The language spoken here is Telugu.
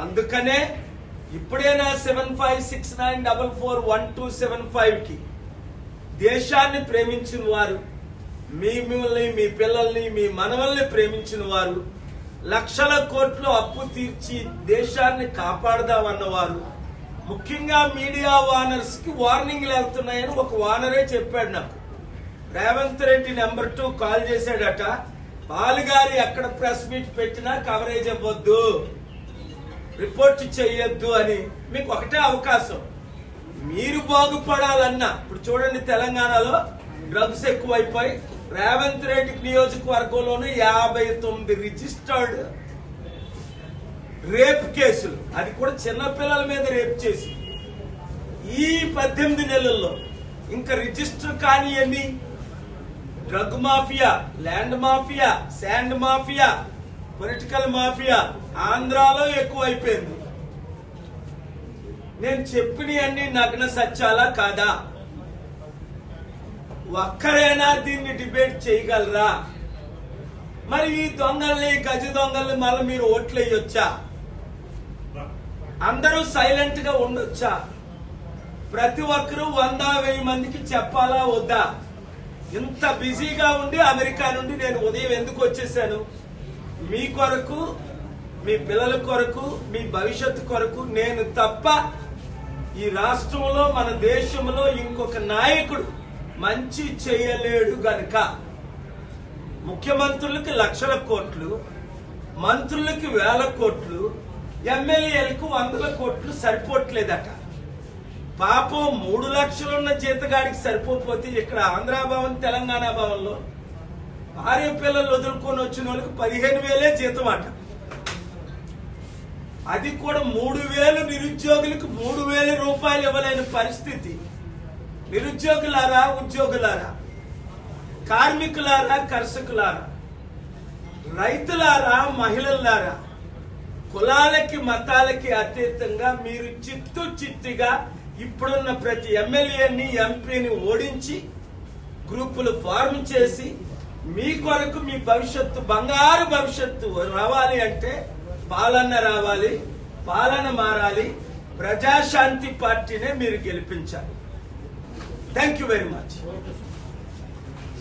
అందుకనే ఇప్పుడైనా seven five six nine double four one two seven ఫైవ్కి దేశాన్ని ప్రేమించిన వారు మీ మిమ్మల్ని మీ పిల్లల్ని మీ మనవల్ని ప్రేమించిన వారు లక్షల కోట్లు అప్పు తీర్చి దేశాన్ని కాపాడదామన్నవారు ముఖ్యంగా మీడియా వానర్స్కి వార్నింగ్లు వెళ్తున్నాయని ఒక వానరే చెప్పాడు నాకు. Revanth Reddy number two call చేశాడట పాలుగారి ఎక్కడ ప్రెస్ మీట్ పెట్టినా కవరేజ్ అవ్వద్దు రిపోర్ట్ చేయొద్దు అని మీకు ఒకటే అవకాశం. మీరు బాగుపడాలన్నా ఇప్పుడు చూడండి తెలంగాణలో డ్రగ్స్ ఎక్కువైపోయి రేవంత్ రెడ్డి నియోజకవర్గంలోనే యాభై తొమ్మిది రిజిస్టర్డ్ రేప్ కేసులు. అది కూడా చిన్నపిల్లల మీద రేప్ చేసి. ఈ పద్దెనిమిది నెలల్లో ఇంకా రిజిస్టర్ కాని అని drug mafia land mafia sand mafia political mafia ఆంధ్రాలో ఎక్కువైపోయింది. నేను చెప్పిన అన్ని నగ్న సత్యాలా కాదా? ఒక్కరైనా దీన్ని డిబేట్ చేయగలరా? మరి ఈ దొంగల్ని గజ దొంగల్ని మళ్ళీ మీరు ఓట్లు వేయొచ్చా అందరూ సైలెంట్గా ఉండొచ్చా? ప్రతి ఒక్కరూ వంద వెయ్యి మందికి చెప్పాలా వద్దా? ఇంత బిజీగా ఉండి అమెరికా నుండి నేను ఉదయం ఎందుకు వచ్చేసాను? మీ కొరకు మీ పిల్లల కొరకు మీ భవిష్యత్తు కొరకు నేను తప్ప ఈ రాష్ట్రంలో మన దేశంలో ఇంకొక నాయకుడు మంచి చేయలేడు గనుక. ముఖ్యమంత్రులకి లక్షల కోట్లు మంత్రులకి వేల కోట్లు ఎమ్మెల్యేలకు వందల కోట్లు సరిపోవట్లేదట. పాపం మూడు లక్షలున్న జీతగాడికి సరిపోతే ఇక్కడ ఆంధ్ర భవన్ తెలంగాణ భవన్లో భార్య పిల్లలు వదులుకొని వచ్చిన వాళ్ళకి పదిహేను వేలే జీతం అట. అది కూడా మూడు వేలు నిరుద్యోగులకు మూడు వేల రూపాయలు ఇవ్వలేని పరిస్థితి. నిరుద్యోగులారా ఉద్యోగులారా కార్మికులారా కర్షకులారా రైతులారా మహిళలారా కులాలకి మతాలకి అతీతంగా మీరు చిత్తు చిత్తుగా ఇప్పుడున్న ప్రతి ఎమ్మెల్యేని ఎంపీని ఓడించి గ్రూపులు ఫార్మ్ చేసి మీ కొరకు మీ భవిష్యత్తు బంగారు భవిష్యత్తు రావాలి అంటే పాలన రావాలి పాలన మారాలి. ప్రజాశాంతి పార్టీనే మీరు గెలిపించాలి. Thank you very much